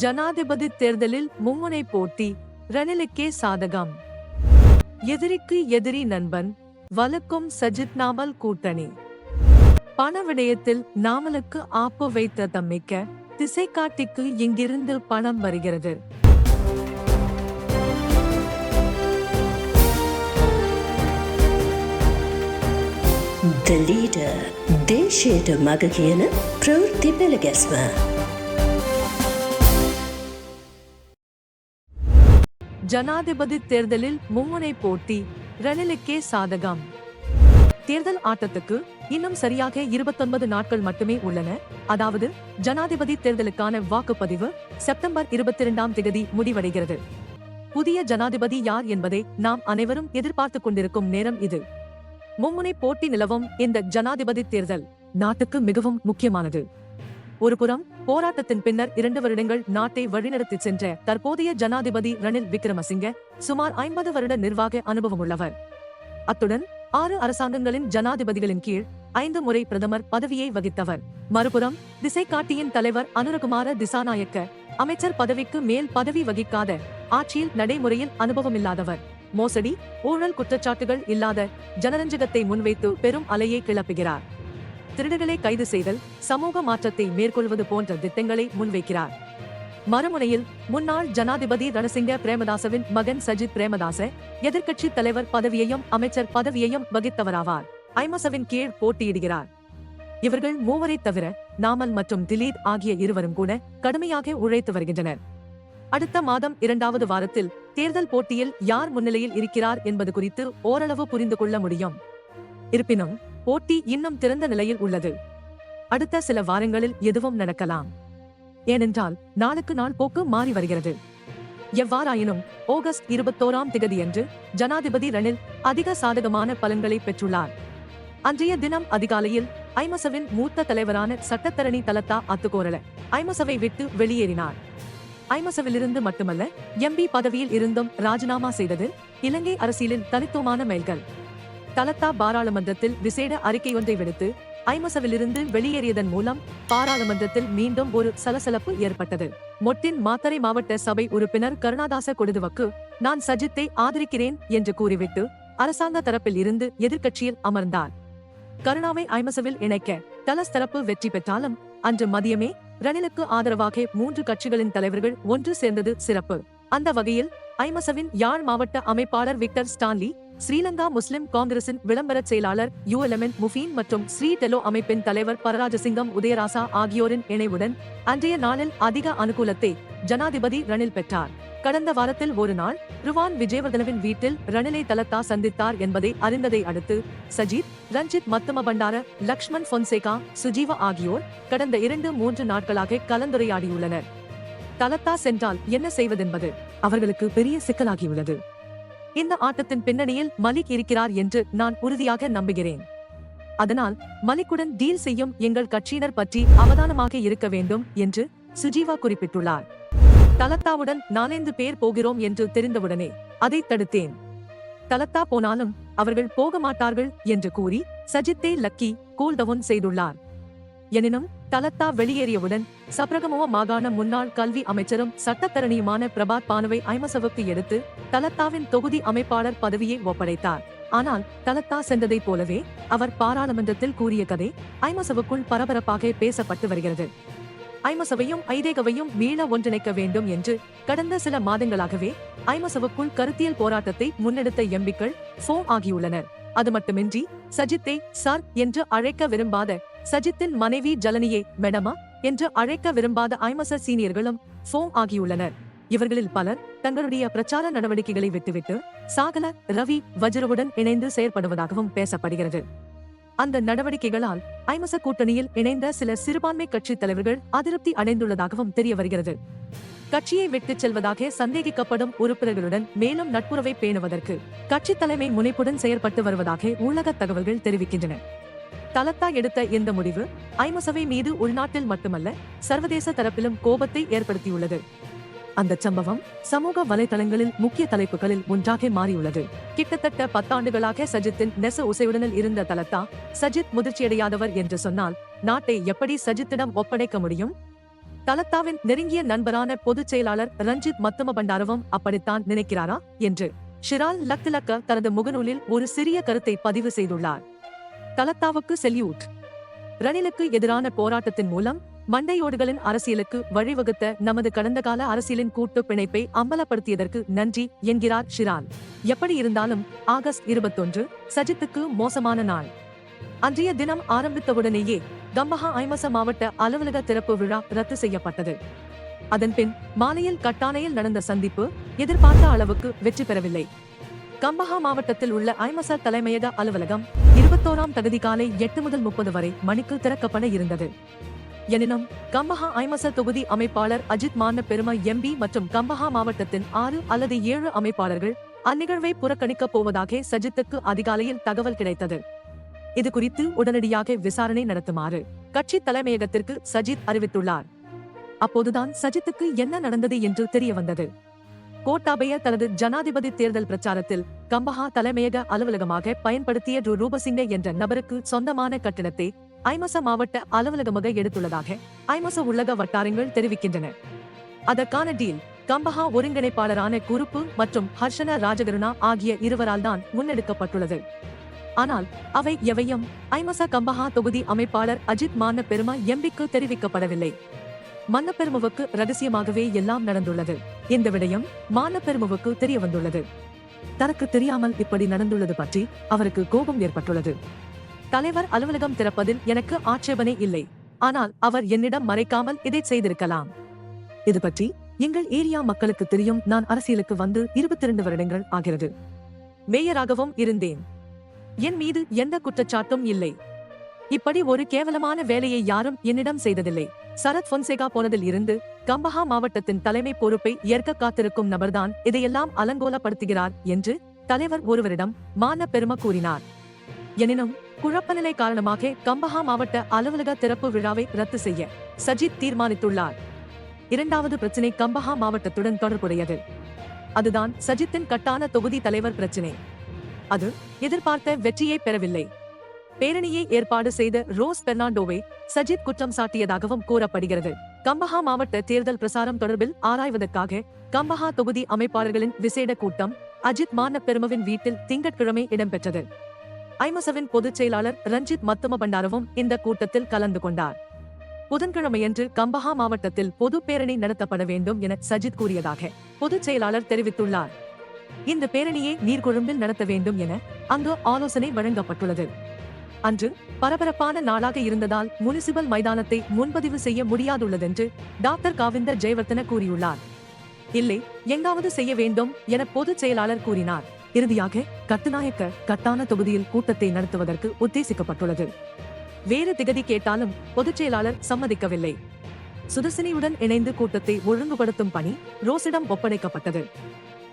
ஜனாதிபதி தேர்தலில் மும்முனை போட்டி ரணிலுக்கே சாதகம். எதிரிக்கு எதிரி நண்பன் வலுக்கும் சஜித் நாமல் கூட்டணி. பண விடயத்தில் நாமலுக்கு ஆப்பு வைத்த தம்மிக்க திசைக்காட்டிக்கு இங்கிருந்து பணம் வருகிறது. The leader, they share the magagana, prove the ஜனாதிபதி தேர்தலில் மும்முனை போட்டி ரணிலுக்கே சாதகம். தேர்தல் ஆட்டத்துக்கு இன்னும் சரியாக இருபத்தொன்பது நாட்கள் மட்டுமே உள்ளன. அதாவது ஜனாதிபதி தேர்தலுக்கான வாக்குப்பதிவு செப்டம்பர் இருபத்தி இரண்டாம் தேதி முடிவடைகிறது. புதிய ஜனாதிபதி யார் என்பதை நாம் அனைவரும் எதிர்பார்த்துக் கொண்டிருக்கும் நேரம் இது. மும்முனை போட்டி நிலவும் இந்த ஜனாதிபதி தேர்தல் நாட்டுக்கு மிகவும் முக்கியமானது. ஒருபுறம் போராட்டத்தின் பின்னர் இரண்டு வருடங்கள் நாட்டை வழிநடத்தி சென்ற தற்போதைய ஜனாதிபதி ரணில் விக்ரமசிங்க சுமார் ஐம்பது வருட நிர்வாக அனுபவம் உள்ளவர் அத்துடன் ஆறு அரசாங்கங்களின் ஜனாதிபதிகளின் கீழ் ஐந்து முறை பிரதமர் பதவியை வகித்தவர். மறுபுறம் திசைக்காட்டியின் தலைவர் அனுரகுமார திசாநாயக்க அமைச்சர் பதவிக்கு மேல் பதவி வகிக்காத ஆட்சியில் நடைமுறையில் அனுபவமில்லாதவர். மோசடி ஊழல் குற்றச்சாட்டுகள் இல்லாத ஜனரஞ்சகத்தை முன்வைத்து பெரும் அலையை கிளப்புகிறார். திருடர்களை கைது செய்தல் சமூக மாற்றத்தை மேற்கொள்வது போன்ற திட்டங்களை முன்வைக்கிறார். மறுமுனையில் முன்னாள் ஜனாதிபதி ரணசிங்க பிரேமதாசவின் மகன் சஜித் பிரேமதாச எதிர்க்கட்சி தலைவர் பதவியையும் அமைச்சர் பதவியையும் வகித்தவராவார். ஐமசவின் கீழ் போட்டியிடுகிறார். இவர்கள் மூவரை தவிர நாமல் மற்றும் திலீப் ஆகிய இருவரும் கூட கடுமையாக உழைத்து வருகின்றனர். அடுத்த மாதம் இரண்டாவது வாரத்தில் தேர்தல் போட்டியில் யார் முன்னிலையில் இருக்கிறார் என்பது குறித்து ஓரளவு புரிந்து கொள்ள முடியும். இருப்பினும் போட்டி இன்னும் திறந்த நிலையில் உள்ளது. அடுத்த சில வாரங்களில் எதுவும் நடக்கலாம். ஏனென்றால் நாளுக்கு நாள் போக்கு மாறி வருகிறது. எவ்வாறாயினும் ஆகஸ்ட் இருபத்தோராம் திகதியன்று ஜனாதிபதி ரணில் அதிக சாதகமான பலன்களை பெற்றுள்ளார். அன்றைய தினம் அதிகாலையில் ஐமசவின் மூத்த தலைவரான சட்டத்தரணி தலத்தா அத்துக்கோரல ஐமசவை விட்டு வெளியேறினார். ஐமசவிலிருந்து மட்டுமல்ல எம்பி பதவியில் இருந்தும் ராஜினாமா செய்தது இலங்கை அரசியலின் தனித்துவமான மைல்கள். தலத்தா பாராளுமன்றத்தில் விசேட அறிக்கை ஒன்றை விடுத்து ஐமசவிலிருந்து வெளியேறியதன் மூலம் பாராளுமன்றத்தில் மீண்டும் ஒரு சலசலப்பு ஏற்பட்டது. மொட்டின் மாத்தரை மாவட்ட சபை உறுப்பினர் கருணாதாச கொடுதுவக்கு நான் சஜித்தை ஆதரிக்கிறேன் என்று கூறிவிட்டு அரசாங்க தரப்பில் இருந்து எதிர்க்கட்சியில் அமர்ந்தார். கருணாவை ஐமசவில் இணைக்க தலஸ் தரப்பு வெற்றி பெற்றாலும் அன்று மதியமே ரணிலுக்கு ஆதரவாக மூன்று கட்சிகளின் தலைவர்கள் ஒன்று சேர்ந்தது சிறப்பு. அந்த வகையில் ஐமசவின் யாழ் மாவட்ட அமைப்பாளர் விக்டர் ஸ்டான்லி ஸ்ரீலங்கா முஸ்லிம் காங்கிரசின் விளம்பர செயலாளர் யுஎல்எம்என் முஃபீன் மற்றும் ஸ்ரீ டெலோ அமைப்பின் தலைவர் பரராஜசிங்கம் உதயராசா ஆகியோரின் இணைவுடன் அன்றைய நாளில் அதிக அனுகூலத்தை ஜனாதிபதி ரணில் பெற்றார். கடந்த வாரத்தில் ஒரு நாள் ருவான் விஜயவர்தனவின் வீட்டில் ரணிலை தலத்தா சந்தித்தார் என்பதை அறிந்ததை அடுத்து சஜித் ரஞ்சித் மத்தம பண்டார லக்ஷ்மண் பொன்சேகா சுஜீவா ஆகியோர் கடந்த இரண்டு மூன்று நாட்களாக கலந்துரையாடியுள்ளனர். தலத்தா சென்றால் என்ன செய்வதென்பது அவர்களுக்கு பெரிய சிக்கலாகியுள்ளது. இந்த ஆட்டத்தின் பின்னணியில் மலிக் இருக்கிறார் என்று நான் உறுதியாக நம்புகிறேன். அதனால் மலிக்குடன் டீல் செய்யும் எங்கள் கட்சியினர் பற்றி அவதானமாக இருக்க வேண்டும் என்று சுஜீவா குறிப்பிட்டுள்ளார். தலத்தாவுடன் நாலந்து பேர் போகிறோம் என்று தெரிந்தவுடனே அதை தடுத்தேன். தலத்தா போனாலும் அவர்கள் போக மாட்டார்கள் என்று கூறி சஜித்தே லக்கி கூல்டவுன் செய்துள்ளார். எனினும் தலத்தா வெளியேறியவுடன் சப்ரகமுவ மாகாண முன்னாள் கல்வி அமைச்சரும் சட்டத்தரணியுமான பிரபாத் பானுவை ஐமசவுக்கு எடுத்து தலத்தாவின் தொகுதி அமைப்பாளர் பதவியை ஒப்படைத்தார். ஆனால் தலத்தா சென்றதைப் போலவே அவர் பாராளுமன்றத்தில் கூறிய கதை ஐமசவுக்குள் பரபரப்பாக பேசப்பட்டு வருகிறது. ஐமசவையும் ஐதேகவையும் மீள ஒன்றிணைக்க வேண்டும் என்று கடந்த சில மாதங்களாகவே ஐமசவுக்குள் கருத்தியல் போராட்டத்தை முன்னெடுத்த எம்பிக்கள் ஃபோம் ஆகியுள்ளனர். அது மட்டுமின்றி சஜித்தை சார் என்று அழைக்க விரும்பாத சஜித்தின் மனைவி ஜலனியை மெடமா? என்று அழைக்க விரும்பாத ஐமச சீனியர்களும் ஃபோம் ஆகியுள்ளனர். இவர்களில் பலர் தங்களுடைய பிரச்சார நடவடிக்கைகளை விட்டுவிட்டு சாகல ரவி வஜ்ரவுடன் இணைந்து செயற்படுவதாகவும் பேசப்படுகிறது. அந்த நடவடிக்கைகளால் ஐமச கூட்டணியில் இணைந்த சில சிறுபான்மை கட்சி தலைவர்கள் அதிருப்தி அடைந்துள்ளதாகவும் தெரிய வருகிறது கட்சியை விட்டுச் செல்வதாக சந்தேகிக்கப்படும் உறுப்பினர்களுடன் மேலும் நட்புறவை பேணுவதற்கு கட்சி தலைமை முனைப்புடன் செயற்பட்டு வருவதாக உள்ளக தகவல்கள் தெரிவிக்கின்றன. தலத்தா எடுத்த இந்த முடிவு ஐமசவை மீது உள்நாட்டில் மட்டுமல்ல சர்வதேச தரப்பிலும் கோபத்தை ஏற்படுத்தியுள்ளது. அந்த சம்பவம் சமூக வலைதளங்களில் முக்கிய தலைப்புகளில் ஒன்றாக மாறியுள்ளது. கிட்டத்தட்ட பத்தாண்டுகளாக சஜித்தின் நெச உசையுடனில் இருந்த தலத்தா சஜித் முதிர்ச்சியடையாதவர் என்று சொன்னால் நாட்டை எப்படி சஜித்திடம் ஒப்படைக்க முடியும்? தலத்தாவின் நெருங்கிய நண்பரான பொதுச் செயலாளர் ரஞ்சித் மத்தும பண்டாரவும் அப்படித்தான் நினைக்கிறாரா? என்று. ஷிரால் லக்திலக்க தனது முகநூலில் ஒரு சிறிய கருத்தை பதிவு செய்துள்ளார். தலத்தாவுக்கு செல்யூட் ரணிலுக்கு எதிரான போராட்டத்தின் மூலம் மண்டையோடுகளின் அரசியலுக்கு வழிவகுத்த நமது கடந்த கால அரசியலின் கூட்டு பிணைப்பை அம்பலப்படுத்தியதற்கு நன்றி என்கிறார் ஷிரால். எப்படி இருந்தாலும் ஆகஸ்ட் இருபத்தொன்று சஜித்துக்கு மோசமான நாள். அன்றைய தினம் ஆரம்பித்தவுடனேயே கம்பஹா ஐமச மாவட்ட அலுவலக திறப்பு விழா ரத்து செய்யப்பட்டது. அதன்பின் மாலையில் கட்டானையில் நடந்த சந்திப்பு எதிர்பார்த்த அளவுக்கு வெற்றி பெறவில்லை. கம்பஹா மாவட்டத்தில் உள்ள ஐமசா தலைமையக அலுவலகம் இருபத்தோராம் தகுதி காலை எட்டு முதல் முப்பது வரை மணிக்கு திறக்கப்பட இருந்தது. எனினும் கம்பஹா ஐமச தொகுதி அமைப்பாளர் அஜித் மான பெரும எம்பி மற்றும் கம்பஹா மாவட்டத்தின் ஆறு அல்லது ஏழு அமைப்பாளர்கள் அந்நிகழ்வை புறக்கணிக்கப் போவதாக சஜித்துக்கு அதிகாலையில் தகவல் கிடைத்தது. இது குறித்து உடனடியாக விசாரணை நடத்துமாறு கட்சி தலைமையகத்திற்கு சஜித் அறிவித்துள்ளார். அப்போதுதான் சஜித்துக்கு என்ன நடந்தது என்று தெரிய வந்தது கோட்டாபய தனது ஜனாதிபதி தேர்தல் பிரச்சாரத்தில் கம்பஹா தலைமையக அலுவலகமாக பயன்படுத்திய ரு ரூபசிங்க என்ற நபருக்கு சொந்தமான கட்டிடத்தை ஐமச மாவட்ட அலுவலகமாக எடுத்துள்ளதாக ஐமச உள்ளக வட்டாரங்கள் தெரிவிக்கின்றன. அதற்கான டீல் கம்பஹா ஒருங்கிணைப்பாளரான குறுப்பு மற்றும் ஹர்ஷன ராஜகருணா ஆகிய இருவரால் தான் முன்னெடுக்கப்பட்டுள்ளது. ஆனால் அவை எவையும் ஐமச கம்பஹா தொகுதி அமைப்பாளர் அஜித் மான பெருமா எம்பிக்கு தெரிவிக்கப்படவில்லை. மன்னப்பெருமவுக்கு ரகசியமாகவே எல்லாம் நடந்துள்ளது. இந்த விடயம் மானப்பெருமவுக்கு தெரிய வந்துள்ளது தனக்கு தெரியாமல் இப்படி நடந்துள்ளது பற்றி அவருக்கு கோபம் ஏற்பட்டுள்ளது. தலைவர் அலுவலகம் திறப்பதில் எனக்கு ஆட்சேபனை இல்லை. ஆனால் அவர் என்னிடம் மறைக்காமல் இதை செய்திருக்கலாம். இது பற்றி எங்கள் ஏரியா மக்களுக்கு தெரியும். நான் அரசியலுக்கு வந்து இருபத்தி இரண்டு வருடங்கள் ஆகிறது. மேயராகவும் இருந்தேன். என் மீது எந்த குற்றச்சாட்டும் இல்லை. இப்படி ஒரு கேவலமான வேலையை யாரும் என்னிடம் செய்ததில்லை. சரத் பொன்சேகா போனதில் இருந்து கம்பஹா மாவட்டத்தின் தலைமை பொறுப்பை ஏற்க காத்திருக்கும் நபர்தான் இதையெல்லாம் அலங்கோலப்படுத்துகிறார் என்று தலைவர் ஒருவரிடம் மான பெரும கூறினார். எனினும் குழப்பநிலை காரணமாக கம்பஹா மாவட்ட அலுவலக திறப்பு விழாவை ரத்து செய்ய சஜித் தீர்மானித்துள்ளார். இரண்டாவது பிரச்சினை கம்பஹா மாவட்டத்துடன் தொடர்புடையது. அதுதான் சஜித்தின் கட்டான தொகுதி தலைவர் பிரச்சினை. அது எதிர்பார்த்த வெற்றியை பெறவில்லை. பேரணியை ஏற்பாடு செய்த ரோஸ் பெர்னாண்டோவை சஜித் குற்றம் சாட்டியதாகவும் கூறப்படுகிறது. கம்பஹா மாவட்ட தேர்தல் பிரசாரம் தொடர்பில் ஆராய்வதற்காக கம்பஹா தொகுதி அமைப்பாளர்களின் விசேட கூட்டம் அஜித் மான பெருமவின் வீட்டில் திங்கட்கிழமை இடம்பெற்றது. ஐமசவின் பொதுச் செயலாளர் ரஞ்சித் மத்தும பண்டாரவும் இந்த கூட்டத்தில் கலந்து கொண்டார். புதன்கிழமையன்று கம்பஹா மாவட்டத்தில் பொது பேரணி நடத்தப்பட வேண்டும் என சஜித் கூறியதாக பொதுச் செயலாளர் தெரிவித்துள்ளார். இந்த பேரணியை நீர்கொழும்பில் நடத்த வேண்டும் என அங்கு ஆலோசனை வழங்கப்பட்டுள்ளது. அன்று பரபரப்பான நாளாக இருந்ததால் முனிசிபல் மைதானத்தை முன்பதிவு செய்ய முடியாதுள்ளதென்று டாக்டர் காவிந்தர் ஜெயவர்த்தன கூறியுள்ளார். இல்லை எங்காவது செய்ய வேண்டும் என பொதுச் செயலாளர் கூறினார். இறுதியாக கட்டுநாயக்க கட்டான தொகுதியில் கூட்டத்தை நடத்துவதற்கு உத்தேசிக்கப்பட்டுள்ளது. வேறு திகதி கேட்டாலும் பொதுச் செயலாளர் சம்மதிக்கவில்லை. சுதர்சினியுடன் இணைந்து கூட்டத்தை ஒழுங்குபடுத்தும் பணி ரோசிடம் ஒப்படைக்கப்பட்டது.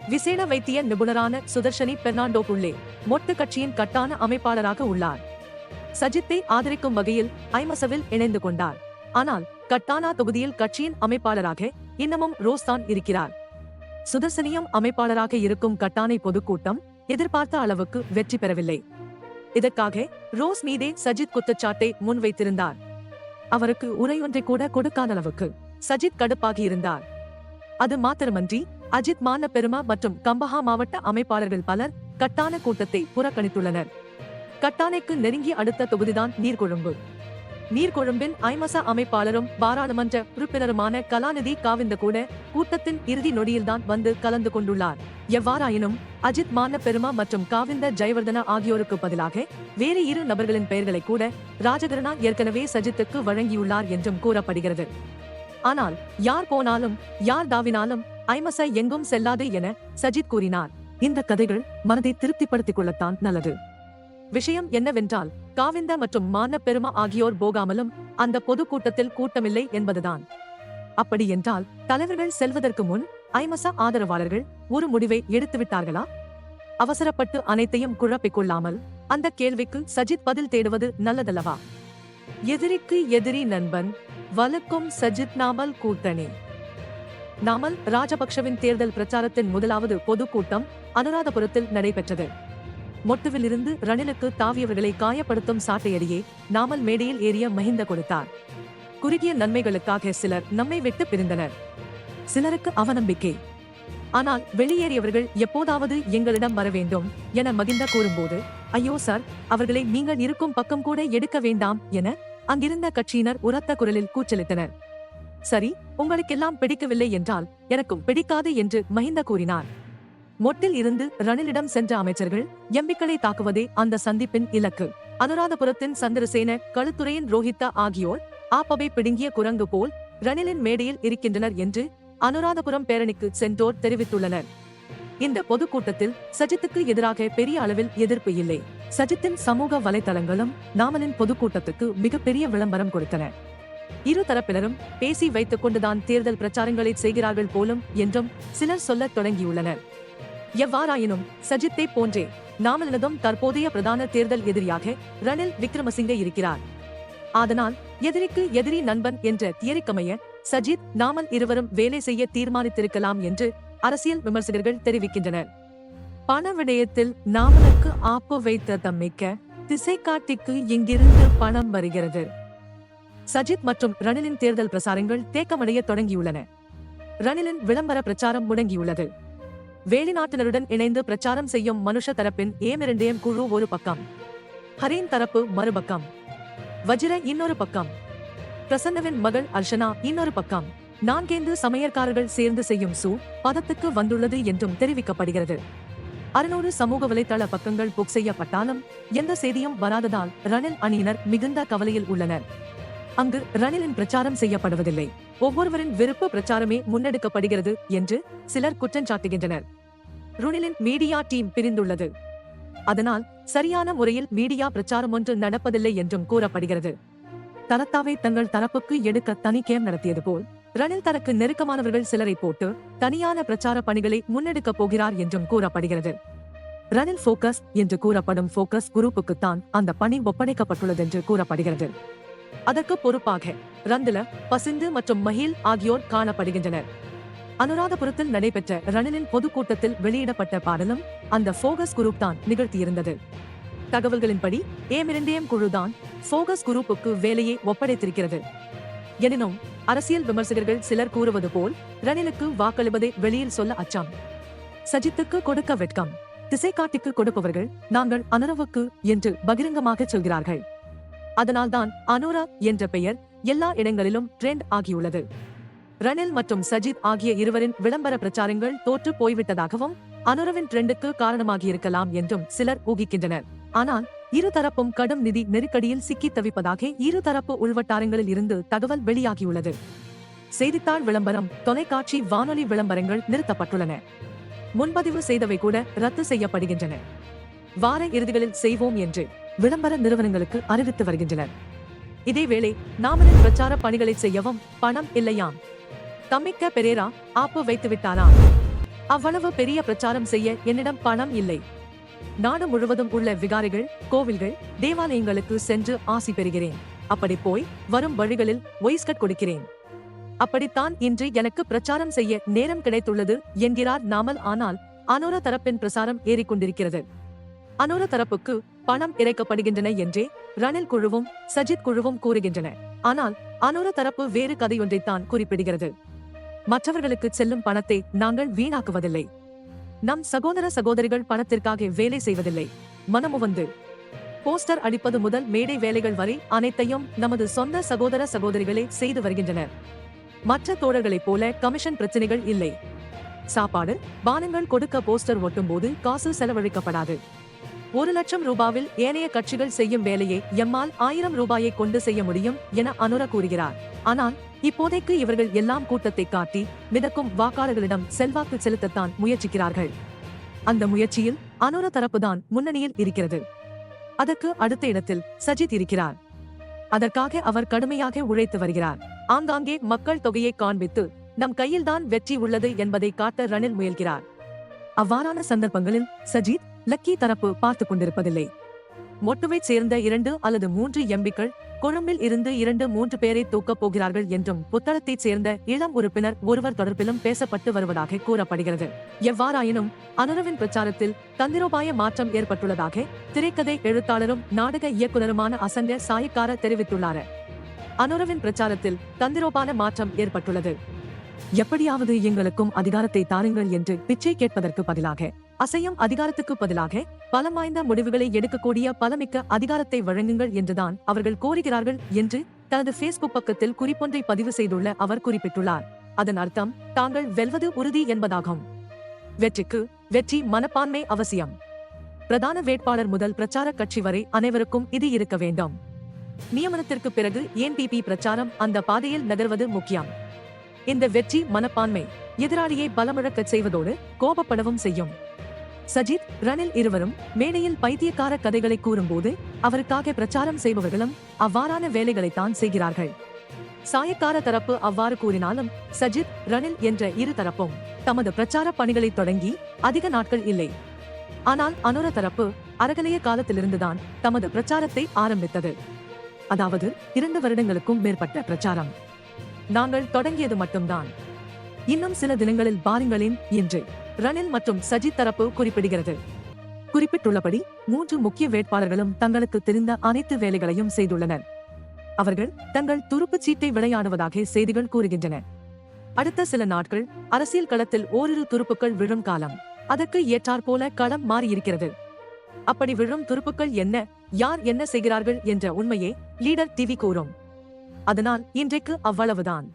விசேட வைத்திய நிபுணரான சுதர்ஷனி பெர்னாண்டோ புள்ளே மொட்டு கட்சியின் கட்டான அமைப்பாளராக உள்ளார். சஜித்தை ஆதரிக்கும் வகையில் ஐமசவில் இணைந்து கொண்டார். ஆனால் கட்டானா தொகுதியில் கட்சியின் அமைப்பாளராக இன்னமும் ரோஸ் தான் இருக்கிறார். சுதர்சனியம் அமைப்பாளராக இருக்கும் கட்டானை பொதுக்கூட்டம் எதிர்பார்த்த அளவுக்கு வெற்றி பெறவில்லை. இதற்காக ரோஸ் மீதே சஜித் குற்றச்சாட்டை முன்வைத்திருந்தார். அவருக்கு உரையொன்றை கூட கொடுக்காத அளவுக்கு சஜித் கடுப்பாகி இருந்தார். அது மாத்திரமன்றி அஜித் மான பெருமா மற்றும் கம்பஹா மாவட்ட அமைப்பாளர்கள் பலர் கட்டான கூட்டத்தை புறக்கணித்துள்ளனர். கட்டானைக்கு நெருங்கி அடுத்த தொகுதிதான் நீர்கொழும்பு. நீர்கொழும்பின் ஐமச அமைப்பாளரும் பாராளுமன்ற உறுப்பினருமான கலாநிதி காவிந்த கூட கூட்டத்தின் இறுதி நொடியில்தான் வந்து கலந்து கொண்டுள்ளார். எவ்வாறாயினும் அஜித் மான பெருமா மற்றும் காவிந்த ஜெயவர்தனா ஆகியோருக்கு பதிலாக வேறு இரு நபர்களின் பெயர்களை கூட ராஜகருணா ஏற்கனவே சஜித்துக்கு வழங்கியுள்ளார் என்றும் கூறப்படுகிறது. ஆனால் யார் போனாலும் யார் தாவினாலும் ஐமச எங்கும் செல்லாது என சஜித் கூறினார். இந்த கதைகள் மனதை திருப்திப்படுத்திக் கொள்ளத்தான் நல்லது. விஷயம் என்னவென்றால் காவிந்த மற்றும் மான பெருமா ஆகியோர் போகாமலும் அந்த பொதுக்கூட்டத்தில் கூட்டமில்லை என்பதுதான். அப்படி என்றால் தலைவர்கள் செல்வதற்கு முன் ஐமசா ஆதரவாளர்கள் ஒரு முடிவை எடுத்துவிட்டார்களா அவசரப்பட்டு அனைத்தையும் குழப்பிக் கொள்ளாமல் அந்த கேள்விக்கு சஜித் பதில் தேடுவது நல்லதல்லவா? எதிரிக்கு எதிரி நண்பன் வலுக்கும் சஜித் நாமல் கூட்டணி. நாமல் ராஜபக்ஷவின் தேர்தல் பிரச்சாரத்தின் முதலாவது பொதுக்கூட்டம் அனுராதபுரத்தில் நடைபெற்றது. மொட்டுவிலிருந்து ரணிலுக்கு தாவியவர்களை காயப்படுத்தும் சாட்டையடியே நாமல் மேடையில் ஏறிய மஹிந்த கொடுத்தார். குறுகிய நன்மைகளுக்காக சிலர் நம்மை விட்டு பிரிந்தனர். சிலருக்கு அவநம்பிக்கை. ஆனால் வெளியேறியவர்கள் எப்போதாவது எங்களிடம் வர வேண்டும் என மகிந்த கூறும்போது ஐயோ சார் அவர்களை நீங்கள் இருக்கும் பக்கம் கூட எடுக்க வேண்டாம் என அங்கிருந்த கட்சியினர் உரத்த குரலில் கூச்சலிட்டனர். சரி உங்களுக்கெல்லாம் பிடிக்கவில்லை என்றால் எனக்கும் பிடிக்காது என்று மஹிந்த கூறினார். மொட்டில் இருந்து ரணிலிடம் சென்ற அமைச்சர்கள் எம்பிக்களை தாக்குவதே அந்த சந்திப்பின் இலக்கு. அனுராதபுரத்தின் சந்திரசேன களுத்துறையின் ரோஹித்தா ஆகியோர் ஆப்பவை பிடுங்கிய குரங்கு போல் ரணிலின் மேடையில் இருக்கின்றனர் என்று அனுராதபுரம் பேரணிக்கு சென்றோர் தெரிவித்துள்ளனர். இந்த பொதுக்கூட்டத்தில் சஜித்துக்கு எதிராக பெரிய அளவில் எதிர்ப்பு இல்லை. சஜித்தின் சமூக வலைதளங்களும் நாமலின் பொதுக்கூட்டத்துக்கு மிகப்பெரிய விளம்பரம் கொடுத்தன. இரு தரப்பினரும் பேசி வைத்துக் கொண்டுதான் தேர்தல் பிரச்சாரங்களை செய்கிறார்கள் போலும் என்றும் சிலர் சொல்லத் தொடங்கியுள்ளனர். எவ்வாறாயினும் சஜித்தை போன்றே நாமலினதும் தற்போதைய பிரதான தேர்தல் எதிரியாக ரணில் விக்ரமசிங்கே இருக்கிறார். அதனால் எதிரிக்கு எதிரி நண்பன் என்ற தியரிக்கமைய சஜித் நாமல் இருவரும் வேலை செய்ய தீர்மானித்திருக்கலாம் என்று அரசியல் விமர்சகர்கள் தெரிவிக்கின்றனர். பண விடயத்தில் நாமலுக்கு ஆப்பு வைத்த தம்மிக்க திசை காட்டிக்கு இங்கிருந்து பணம் வருகிறது. சஜித் மற்றும் ரணிலின் தேர்தல் பிரசாரங்கள் தேக்கமடைய தொடங்கியுள்ளன. ரணிலின் விளம்பர பிரச்சாரம் முடங்கியுள்ளது. வெளிநாட்டினருடன் இணைந்து பிரச்சாரம் செய்யும் மனுஷ தரப்பின் ஏமிரண்டேம் குழு ஒரு பக்கம். ஹரீன் தரப்பு மறுபக்கம் வஜிர இன்னொரு பக்கம். பிரசன்னவின் மகள் அர்ஷனா இன்னொரு பக்கம். நான்கேந்து சமையற்காரர்கள் சேர்ந்து செய்யும் சூ பதத்துக்கு வந்துள்ளது என்றும் தெரிவிக்கப்படுகிறது. அறுநூறு சமூக வலைதள பக்கங்கள் புக் செய்யப்பட்டாலும் எந்த செய்தியும் வராததால் ரணில் அணியினர் மிகுந்த கவலையில் உள்ளனர். அங்கு ரணிலின் பிரச்சாரம் செய்யப்படுவதில்லை. ஒவ்வொருவரின் விருப்ப பிரச்சாரமே முன்னெடுக்கப்படுகிறது என்று சிலர் குற்றஞ்சாட்டுகின்றனர் ருணிலின் மீடியா டீம் பிரிந்துள்ளது. அதனால் சரியான முறையில் மீடியா பிரச்சாரம் ஒன்று நடப்பதில்லை என்றும் கூறப்படுகிறது. தரத்தாவை தங்கள் தரப்புக்கு எடுக்க தனி கேம் நடத்தியது போல் ரணில் தனக்கு நெருக்கமானவர்கள் சிலரை போட்டு தனியான பிரச்சார பணிகளை முன்னெடுக்கப் போகிறார் என்றும் கூறப்படுகிறது. ரணில் போக்கஸ் என்று கூறப்படும் போக்கஸ் குரூப்புக்குத்தான் அந்த பணி ஒப்படைக்கப்பட்டுள்ளது என்று கூறப்படுகிறது. அதற்கு பொறுப்பாக ரந்தில பசிந்து மற்றும் மஹில் ஆகியோர் காணப்படுகின்றனர். அனுராதபுரத்தில் நடைபெற்ற ரணிலின் பொதுக்கூட்டத்தில் வெளியிடப்பட்ட பாடலும் அந்த போகஸ் குரூப் தான் நிகழ்த்தியிருந்தது. தகவல்களின்படி ஏமிரண்டேம் குழுதான் போகஸ் குரூப்புக்கு வேலையை ஒப்படைத்திருக்கிறது. எனினும் அரசியல் விமர்சகர்கள் சிலர் கூறுவது போல் ரணிலுக்கு வாக்களிப்பதை வெளியில் சொல்ல அச்சம். சஜித்துக்கு கொடுக்க வெட்கம் திசைக்காட்டிக்கு கொடுப்பவர்கள் நாங்கள் அனுரவுக்கு என்று பகிரங்கமாக சொல்கிறார்கள். அதனால்தான் அனுரா என்ற பெயர் எல்லா இடங்களிலும் ட்ரெண்ட் ஆகியுள்ளது. ரணில் மற்றும் சஜித் ஆகிய இருவரின் விளம்பர பிரச்சாரங்கள் தோற்று போய்விட்டதாகவும் அனுரவின் ட்ரெண்டுக்கு காரணமாகியிருக்கலாம் என்றும் சிலர் ஊகிக்கின்றனர். ஆனால் இருதரப்பும் கடும் நிதி நெருக்கடியில் சிக்கி தவிப்பதாக இருதரப்பு உள்வட்டாரங்களில் இருந்து தகவல் வெளியாகியுள்ளது. செய்தித்தாள் விளம்பரம் தொலைக்காட்சி வானொலி விளம்பரங்கள் நிறுத்தப்பட்டுள்ளன. முன்பதிவு செய்தவை கூட ரத்து செய்யப்படுகின்றன. வார இறுதிகளில் செய்வோம் என்று விளம்பர நிறுவனங்களுக்கு அறிவித்து வருகின்றனர். இதேவேளை நாமலின் பிரச்சார பணிகளை செய்யவும் பணம் இல்லையாம். தம்மிக்க பெரேரா ஆப்பு வைத்து விட்டாராம் அவ்வளவு பெரிய பிரச்சாரம் செய்ய என்னிடம் பணம் இல்லை. நாடு முழுவதும் உள்ள விகாரிகள் கோவில்கள் தேவாலயங்களுக்கு சென்று ஆசி பெறுகிறேன். அப்படி போய் வரும் வழிகளில் ஒய்ஸ்கட் கொடுக்கிறேன். அப்படித்தான் இன்று எனக்கு பிரச்சாரம் செய்ய நேரம் கிடைத்துள்ளது என்கிறார் நாமல். ஆனால் அனோர தரப்பின் பிரசாரம் ஏறிக்கொண்டிருக்கிறது. அனோர தரப்புக்கு பணம் இறைக்கப்படுகின்றன என்றே ரணில் குழுவும் சஜித் குழுவும் கூறுகின்றன. ஆனால் அனோர தரப்பு வேறு கதையொன்றைத்தான் குறிப்பிடுகிறது. மற்றவர்களுக்கு செல்லும் பணத்தை நாங்கள் வீணாக்குவதில்லை. நம் சகோதர சகோதரிகள் பணத்திற்காக வேலை செய்வதில்லை. மனமுவந்து. போஸ்டர் அடிப்பது முதல் மேடை வேலைகள் வரை அனைத்தையும் நமது சொந்த சகோதர சகோதரிகளே செய்து வருகின்றனர். மற்ற தோழர்களைப் போல கமிஷன் பிரச்சனைகள் இல்லை. சாப்பாடு பானங்கள் கொடுக்க போஸ்டர் ஒட்டும் போது காசு செலவழிக்கப்படாது. ஒரு லட்சம் ரூபாவில் ஏனைய கட்சிகள் செய்யும் வேலையை எம்மால் ஆயிரம் ரூபாயை கொண்டு செய்ய முடியும் என அனுர கூறுகிறார். ஆனால் இப்போதைக்கு இவர்கள் எல்லாம் கூட்டத்தை காட்டி மிதக்கும் வாக்காளர்களிடம் செல்வாக்கு செலுத்தத்தான் முயற்சிக்கிறார்கள். அந்த முயற்சியில் அனுர தரப்புதான் முன்னணியில் இருக்கிறது. அதற்கு அடுத்த இடத்தில் சஜித் இருக்கிறார். அதற்காக அவர் கடுமையாக உழைத்து வருகிறார். ஆங்காங்கே மக்கள் தொகையை காண்பித்து நம் கையில்தான் வெற்றி உள்ளது என்பதை காட்ட ரணில் முயல்கிறார். அவ்வாறான சந்தர்ப்பங்களில் சஜித் லக்கி தரப்பு பார்த்து கொண்டிருப்பதில்லை. மொட்டுவைச் சேர்ந்த இரண்டு அல்லது மூன்று எம்பிக்கள் கொழும்பில் இருந்து இரண்டு மூன்று பேரை தூக்கப் போகிறார்கள் என்றும் புத்தளத்தைச் சேர்ந்த இளம் உறுப்பினர் ஒருவர் தொடர்பிலும் பேசப்பட்டு வருவதாக கூறப்படுகிறது. எவ்வாறாயினும் அனுரவின் பிரச்சாரத்தில் தந்திரோபாய மாற்றம் ஏற்பட்டுள்ளதாக திரைக்கதை எழுத்தாளரும் நாடக இயக்குனருமான அசங்க சாயக்கார தெரிவித்துள்ளார். அனுரவின் பிரச்சாரத்தில் தந்திரோபான மாற்றம் ஏற்பட்டுள்ளது. எப்படியாவது எங்களுக்கும் அதிகாரத்தை தாருங்கள் என்று பிச்சை கேட்பதற்கு பதிலாக அசையும் அதிகாரத்துக்கு பதிலாக பலம் வாய்ந்த முடிவுகளை எடுக்கக்கூடிய பலமிக்க அதிகாரத்தை வழங்குங்கள் என்றுதான் அவர்கள் கோருகிறார்கள் என்று தனது பேஸ்புக் பக்கத்தில் குறிப்பொன்றை பதிவு செய்துள்ள அவர் குறிப்பிட்டுள்ளார். அதன் அர்த்தம் தாங்கள் வெல்வது உறுதி என்பதாகும். வெற்றிக்கு வெற்றி மனப்பான்மை அவசியம். பிரதான வேட்பாளர் முதல் பிரச்சார கட்சி வரை அனைவருக்கும் இது இருக்க வேண்டும். நியமனத்திற்கு பிறகு என்பிபி பிரச்சாரம் அந்த பாதையில் நகர்வது முக்கியம்? இந்த வெற்றி மனப்பான்மை. எதிராளியை பலமிழக்கச் செய்வதோடு கோபப்படவும் செய்யும். சஜித் ரணில் இருவரும் மேடையில் பைத்தியக்கார கதைகளை கூறும்போது அவருக்காக பிரச்சாரம் செய்பவர்களும் அவ்வாறான வேலைகளைத்தான் செய்கிறார்கள். சாயக்கார தரப்பு அவ்வாறு கூறினாலும் சஜித் ரணில் என்ற இரு தரப்பும் தமது பிரச்சார பணிகளை தொடங்கி அதிக நாட்கள் இல்லை. ஆனால் அனுர தரப்பு அறகலைய காலத்திலிருந்துதான் தமது பிரச்சாரத்தை ஆரம்பித்தது. அதாவது இரண்டு வருடங்களுக்கும் மேற்பட்ட பிரச்சாரம். நாங்கள் தொடங்கியது மட்டும்தான். இன்னும் சில தினங்களில் பாருங்களேன் என்று ரணில் மற்றும் சஜித் தரப்பு குறிப்பிடுகிறது. குறிப்பிட்டுள்ளபடி மூன்று முக்கிய வேட்பாளர்களும் தங்களுக்கு தெரிந்த அனைத்து வேலைகளையும் செய்துள்ளனர். அவர்கள் தங்கள் துருப்புச் சீட்டை விளையாடுவதாக செய்திகள் கூறுகின்றன. அடுத்த சில நாட்கள் அரசியல் களத்தில் ஓரிரு துருப்புக்கள் விழும் காலம். அதற்கு ஏற்றாற்போல களம் மாறியிருக்கிறது. அப்படி விழும் துருப்புக்கள் என்ன யார் என்ன செய்கிறார்கள் என்ற உண்மையே லீடர் டிவி கூறும். அதனால் இன்றைக்கு அவ்வளவுதான்.